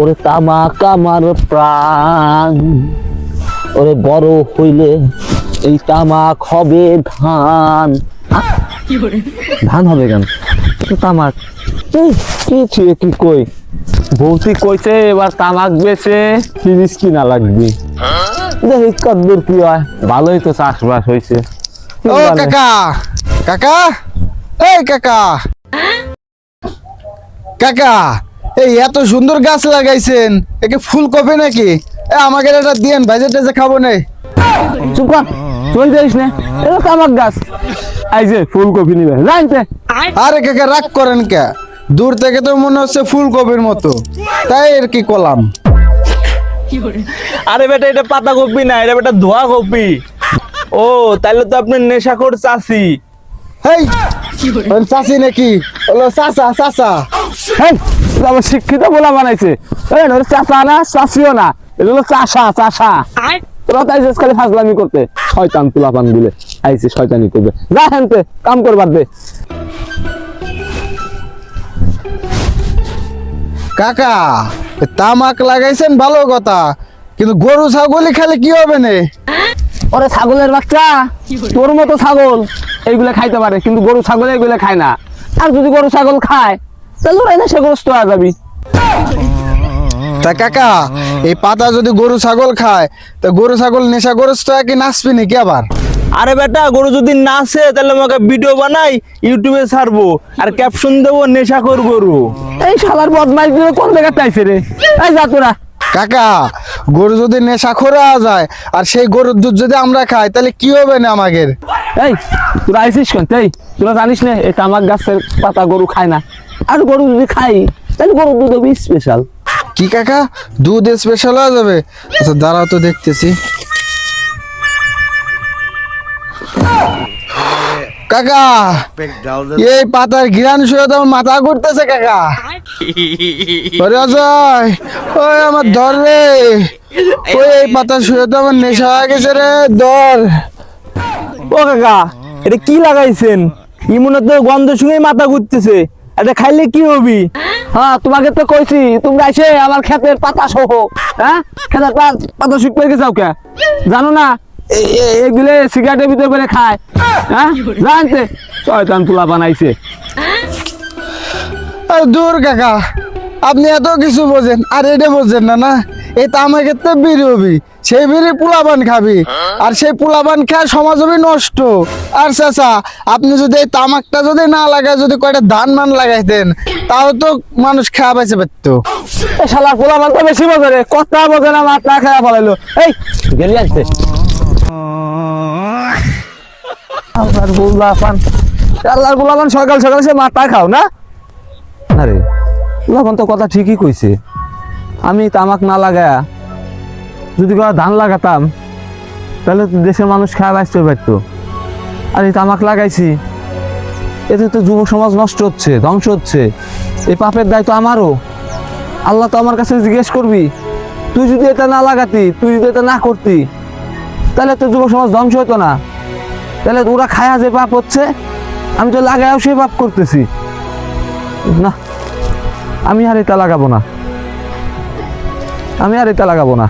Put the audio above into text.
ওরে তামাক আমার প্রাণ। ওরে বড় হইলে এই তামাক হবে ধান। ধান হবে কেন? তামাক। কি ছিয়ে কি কই? বৌতি কইছে এবার তামাক বেচে জিনিস কিনা লাগবে। দেখি কদ্দূর কি হয়? ভালোই তো চাষবাস হয়েছে ও কাকা কাকা? এই কাকা। কাকা এই এত সুন্দর গাছ লাগাইছেন। একে ফুলকপি নাকি? এ আমাকে এটা দিয়েন ভাইজে টাজে খাব না। চুপ কর চল যাইস না এটা তামাক গাছ। এই যে ফুলকপি নিবে জানতে আরে কাকা রাগ করেন কে? দূর থেকে তো মনে হচ্ছে ফুলকপির মতো। তাই আর কি করলাম? আরে বেটা এটা পাতা কপি না এটা বেটা ধোয়া কপি। ও তাহলে তো আপনি নেশাখোর চাষি। হেই চাষি নাকি? হলো চাচা চাচা শিক্ষিত বলা বানাইছে। না চাষা না চাষিও না এটা হলো চাষা চাষা। তোরা তাই খালি ফাজলামি করতে। শয়তান তুলাপান দিলে আইছে শয়তানি করবে। যা হেনতে কাম করবার দে। কাকা তামাক লাগাইছেন ভালো কথা কিন্তু গরু ছাগলি খালে কি হবে না? ওরে ছাগলের বাচ্চা তোর মতো ছাগল এইগুলা খাইতে পারে কিন্তু গরু ছাগল এগুলো খায় না। আর যদি গরু ছাগল খায় তাহলে ওরা হয়ে যাবি। তা কাকা এই পাতা যদি গরু ছাগল খায় তা গরু ছাগল নেশাগ্রস্ত হয় কি নাচবি নাকি আবার? আরে বেটা গরু যদি নাচে তাহলে আমাকে ভিডিও বানাই ইউটিউবে ছাড়বো আর ক্যাপশন দেবো নেশাখোর গরু। এই শালার বদমাইশগুলো কোন চাইছে রে? এই যা তোরা। কাকা গরু যদি নেশা খোরা যায় আর সেই গরুর দুধ যদি আমরা খাই তাহলে কি হবে না আমাদের এই তোরা আইসিস কেন? তোরা জানিস না এই তামাক গাছের পাতা গরু খায় না। আর গরু যদি খাই। তাহলে গরুর দুধ হবে স্পেশাল কি কাকা? দুধ স্পেশাল হয়ে যাবে? আচ্ছা দাঁড়াও তো দেখতেছি। কাকা এই পাতার ঘিরান শুয়ে তো আমার মাথা ঘুরতেছে কাকা। ওরে অজয় ওই আমার ধর রে। ওই এই পাতা শুয়ে তো আমার নেশা হয়ে গেছে রে ধর। ও কাকা এটা কি লাগাইছেন? ইমনে তো গন্ধ শুনে মাথা ঘুরতেছে। এটা খাইলে কি হবি? হ্যাঁ তোমাকে তো কইছি, তোমরা এসে আমার ক্ষেতের পাতা সহ হ্যাঁ? ক্ষেতের পাতা শুকিয়ে গেছে ওকে জানো না? এগুলো সিগারেটের ভিতরে করে খায় হ্যাঁ? জানতে শয়তান তুলা বানাইছে। দূর, কাকা। আপনি এত কিছু বোঝেন আর এটা বোঝেন না না? এই তামাকের তো বিড়ি হবি সেই বিড়ি পোলাবান খাবি। আর সেই পোলাবান খেয়ে সমাজ হবে নষ্ট। আর চাচা আপনি যদি এই তামাকটা যদি না লাগায় যদি কয়টা ধান মান লাগাই লাগাইতেন তাও তো মানুষ খাওয়া পাইছে পারতো এই শালা পোলা মান তো বেশি বোঝে রে কথা বোঝে না মাথা খারাপ ফলাইলো এই গেলি আসতে আল্লাহর গোলাপান আল্লাহর গোলাপান সকাল সকাল সে মাথা খাও না? আরে গোলাপান তো কথা ঠিকই কইছে। আমি তামাক না লাগায়া যদি কোনো ধান লাগাতাম, তাহলে দেশের মানুষ খায় বাঁচতে পারতো। আর এই তামাক লাগাইছি, এতে তো যুব সমাজ নষ্ট হচ্ছে, ধ্বংস হচ্ছে। এই পাপের দায়িত্ব আমারও। আল্লাহ তো আমার কাছে জিজ্ঞেস করবি, তুই যদি এটা না লাগাতি, তুই যদি এটা না করতি, তাহলে তো যুব সমাজ ধ্বংস হতো না। তাহলে ওরা খায়া যে পাপ হচ্ছে, আমি তো লাগায়ও সে পাপ করতেছি। না। আমি আর এটা লাগাবো না। আমি আর এটা লাগাবো না।